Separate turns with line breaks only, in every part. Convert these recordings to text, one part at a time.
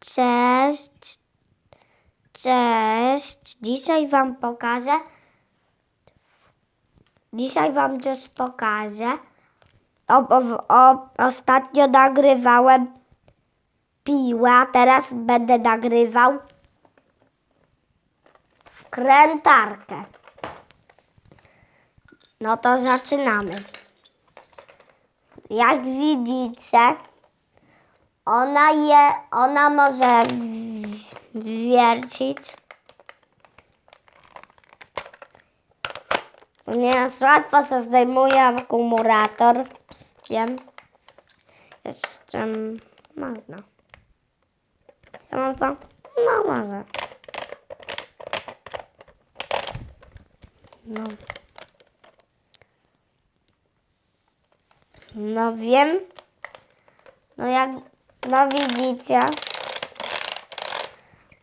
Cześć. Cześć. Dzisiaj Wam pokażę. Dzisiaj Wam coś pokażę. O, o, o, ostatnio nagrywałem piłę, a teraz będę nagrywał wkrętarkę. No to zaczynamy. Jak widzicie, ona je, ona może wiercić. Ponieważ łatwo się zdejmuje akumulator. Wiem. Jeszcze można. Czy Można? No może. No. No wiem. No jak, no widzicie.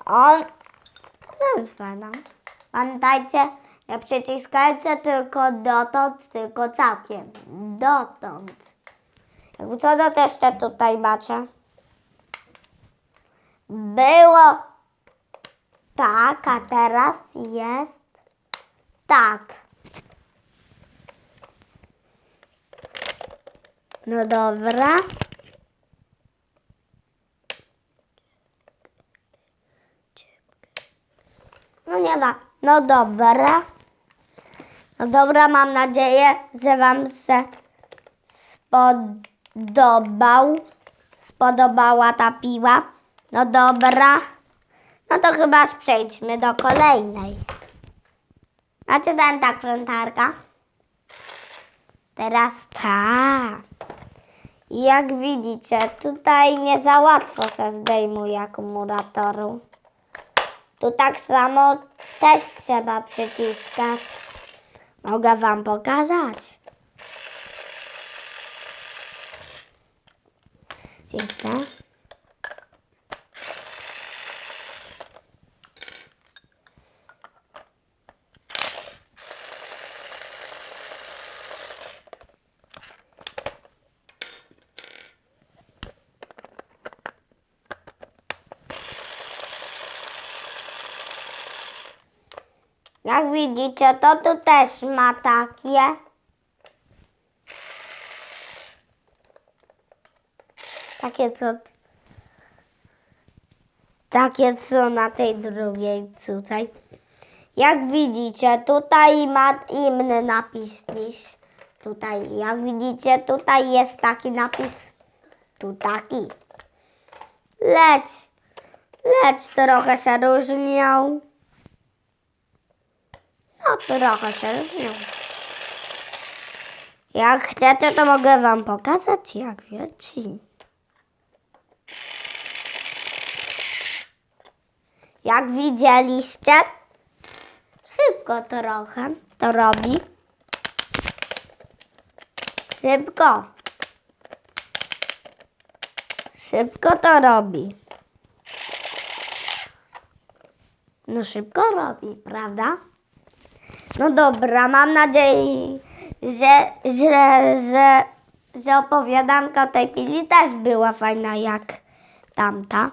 On, no jest fajna. Pamiętajcie, nie przyciskajcie tylko dotąd, tylko całkiem. Dotąd. Jakby co to jeszcze tutaj macie? Było tak, a teraz jest tak. No dobra. No nie ma. No dobra. No dobra, mam nadzieję, że Wam się spodobał. Spodobała ta piła. No dobra. No to chyba przejdźmy do kolejnej. Znaczy ten tak, prętarka. Teraz ta. Jak widzicie, tutaj nie za łatwo się zdejmuje akumulatoru. Tu tak samo też trzeba przyciskać. Mogę Wam pokazać. Dziękuję. Jak widzicie, to tu też ma takie. Takie co. Takie co na tej drugiej tutaj. Jak widzicie, tutaj ma inny napis niż tutaj. Jak widzicie, tutaj jest taki napis. Tu taki. Lecz, lecz trochę się różnią. No trochę się różnią. Jak chcecie, to mogę wam pokazać, jak wierci. Jak widzieliście, szybko trochę to robi. Szybko. Szybko to robi. No szybko robi, prawda? No dobra, mam nadzieję, że, że, że, że opowiadanka o tej pili też była fajna jak tamta.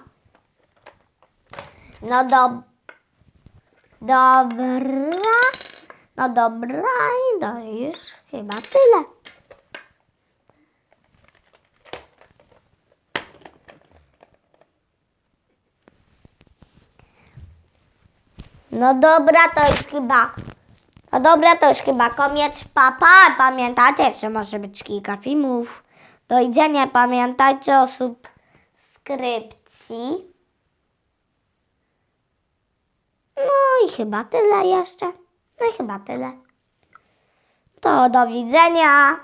No do, dobra, no dobra i to już chyba tyle. No dobra, to już chyba no dobra, to już chyba koniec. Papa, pamiętajcie, że może być kilka filmów. Do widzenia, pamiętajcie o subskrypcji. No i chyba tyle jeszcze. No i chyba tyle. To do widzenia.